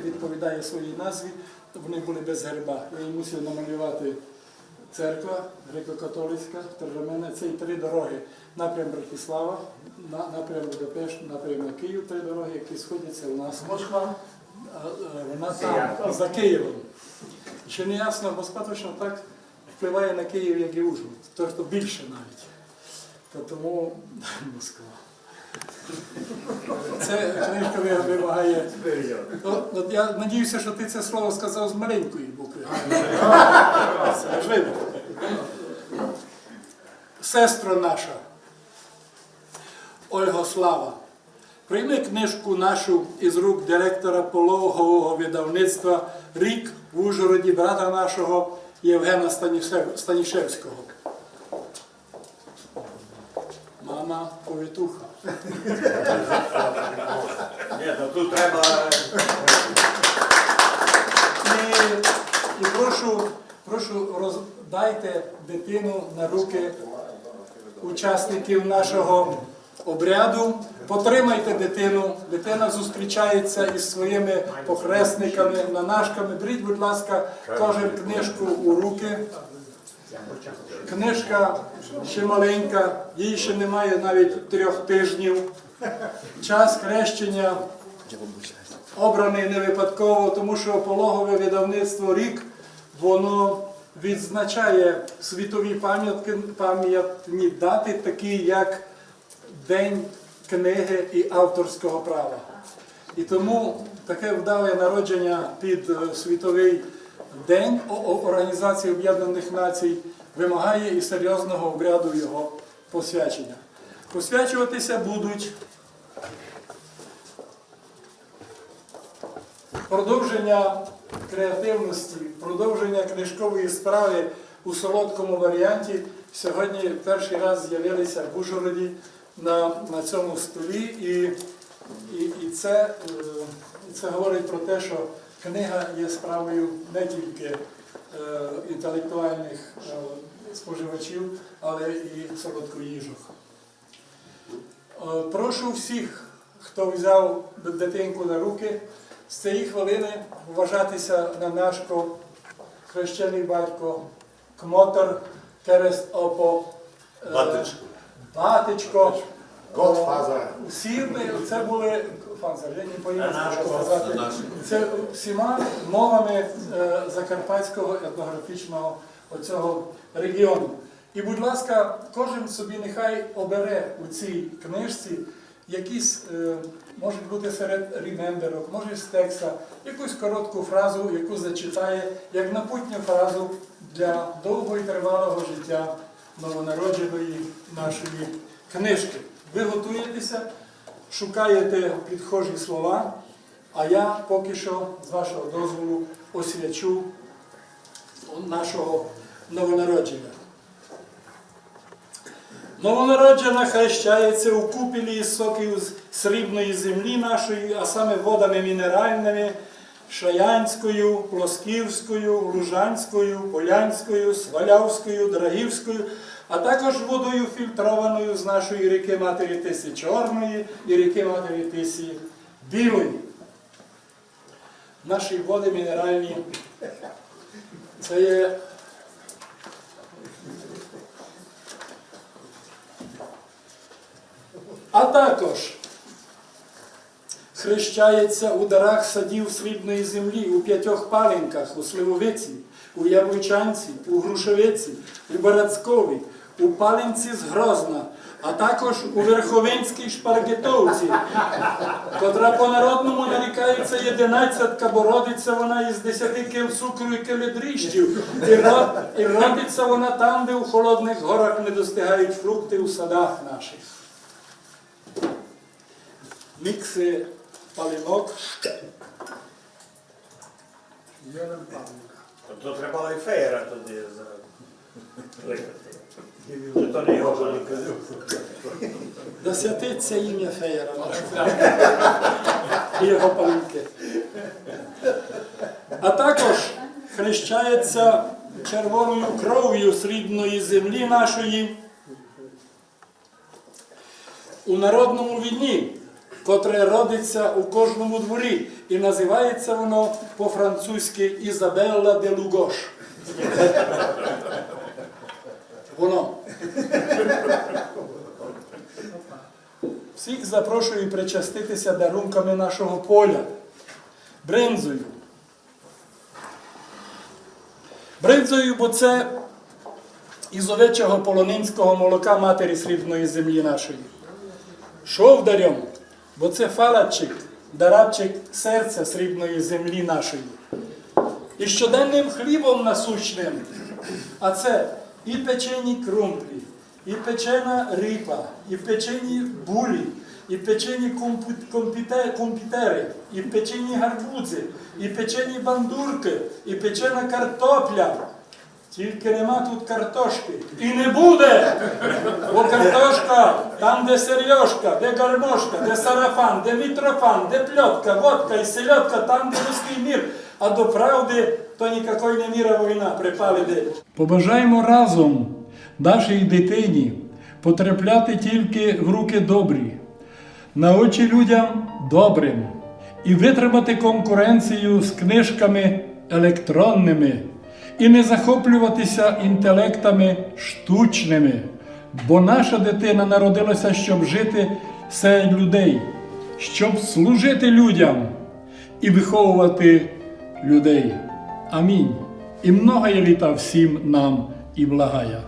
відповідає своїй назві, вони були без герба. Я їм мусив намалювати церква греко-католицька, мене це і три дороги. Напрям Братислава, напрям Будапешт, напрям на Київ, три дороги, які сходяться у нас. Москва. А, Вона там, за Києвом. Ще не ясно, Москва точно так впливає на Київ, як і Ужгород. Тобто більше навіть. То тому Москва. Це книжка вимагає. От, я надіюся, що ти це слово сказав з маленької букви. Це важливо. Сестро наша, Ольга Слава, прийми книжку нашу із рук директора пологового видавництва Рік в Ужгороді брата нашого Євгена Станішевського. Мама повитуха. Ні, то тут треба І, і прошу, прошу роздайте дитину на руки учасників нашого обряду. Потримайте дитину. Дитина зустрічається із своїми похресниками, нанашками. Беріть, будь ласка, кожен книжку у руки. Книжка ще маленька, їй ще немає навіть трьох тижнів. Час хрещення обраний не випадково, тому що пологове видавництво рік воно відзначає світові пам'ятні дати, такі як День книги і авторського права. І тому таке вдале народження під е, світовий день Організації Об'єднаних Націй вимагає і серйозного обряду його посвячення. Посвячуватися будуть продовження креативності, продовження книжкової справи у солодкому варіанті сьогодні перший раз з'явилися в Ужгороді на, на цьому столі. І, і, і, це, е, це говорить про те, що книга є справою не тільки е, інтелектуальних е, споживачів, але і солодкоїжок. Е, Прошу всіх, хто взяв дитинку на руки, з цієї хвилини вважатися на нашко хрещений батько, кмотор, Керест Опо, е, Батечко. Батечко. Godfather. Всі ми, це були Фанзер, я не по-іншому сказати. Це всіма мовами е, закарпатського етнографічного оцього регіону. І, будь ласка, кожен собі нехай обере у цій книжці якісь, е, можуть бути серед ремендерок, може з текста, якусь коротку фразу, яку зачитає, як напутню фразу для довгого і тривалого життя новонародженої нашої книжки. Ви готуєтеся, шукаєте підхожі слова, а я поки що, з вашого дозволу, освячу нашого новонародження. Новонароджена хрещається у купілі із соків срібної землі нашої, а саме водами мінеральними, Шаянською, Плосківською, Лужанською, Полянською, Свалявською, Драгівською, а також водою фільтрованою з нашої ріки Матері Тисі Чорної і ріки Матері Тисі Білої. Наші води мінеральні це є А також хрещається у дарах садів срібної землі, у п'ятьох палінках, у Сливовиці, у Яблучанці, у Грушевиці, у Барацькові, у Палінці з Грозна, а також у Верховинській Шпаргетовці, котра по-народному нарікається єдинадцятка, бо родиться вона із десяти кил цукру і кили. І, ро- і родиться вона там, де у холодних горах не достигають фрукти у садах наших мікси палинок. То треба і феєра туди закликати. То не його буде. Да святиться ім'я Феєра нашого. І його палинки. А також хрещається червоною кров'ю срібної землі нашої у народному війні, котре родиться у кожному дворі. І називається воно по-французьки Ізабелла де Лугош. Воно. Всіх запрошую причаститися дарунками нашого поля. Бринзою. Бринзою, бо це із овечого полонинського молока матері срібної землі нашої. Шовдарем, бо це фалачик, дарабчик серця срібної землі нашої. І щоденним хлібом насущним, а це і печені крумплі, і печена рипа, і печені булі, і печені компітери, і печені гарбузи, і печені бандурки, і печена картопля. Тільки нема тут картошки. І не буде! Бо картошка там, де серйошка, де гармошка, де сарафан, де мітрофан, де пльотка, водка і сельодка, там, де руський мір. А до правди то ніякої не міра війна припали де. Побажаємо разом нашій дитині потрапляти тільки в руки добрі, на очі людям добрим і витримати конкуренцію з книжками електронними і не захоплюватися інтелектами штучними, бо наша дитина народилася, щоб жити серед людей, щоб служити людям і виховувати людей. Амінь. І многое літа всім нам і благая.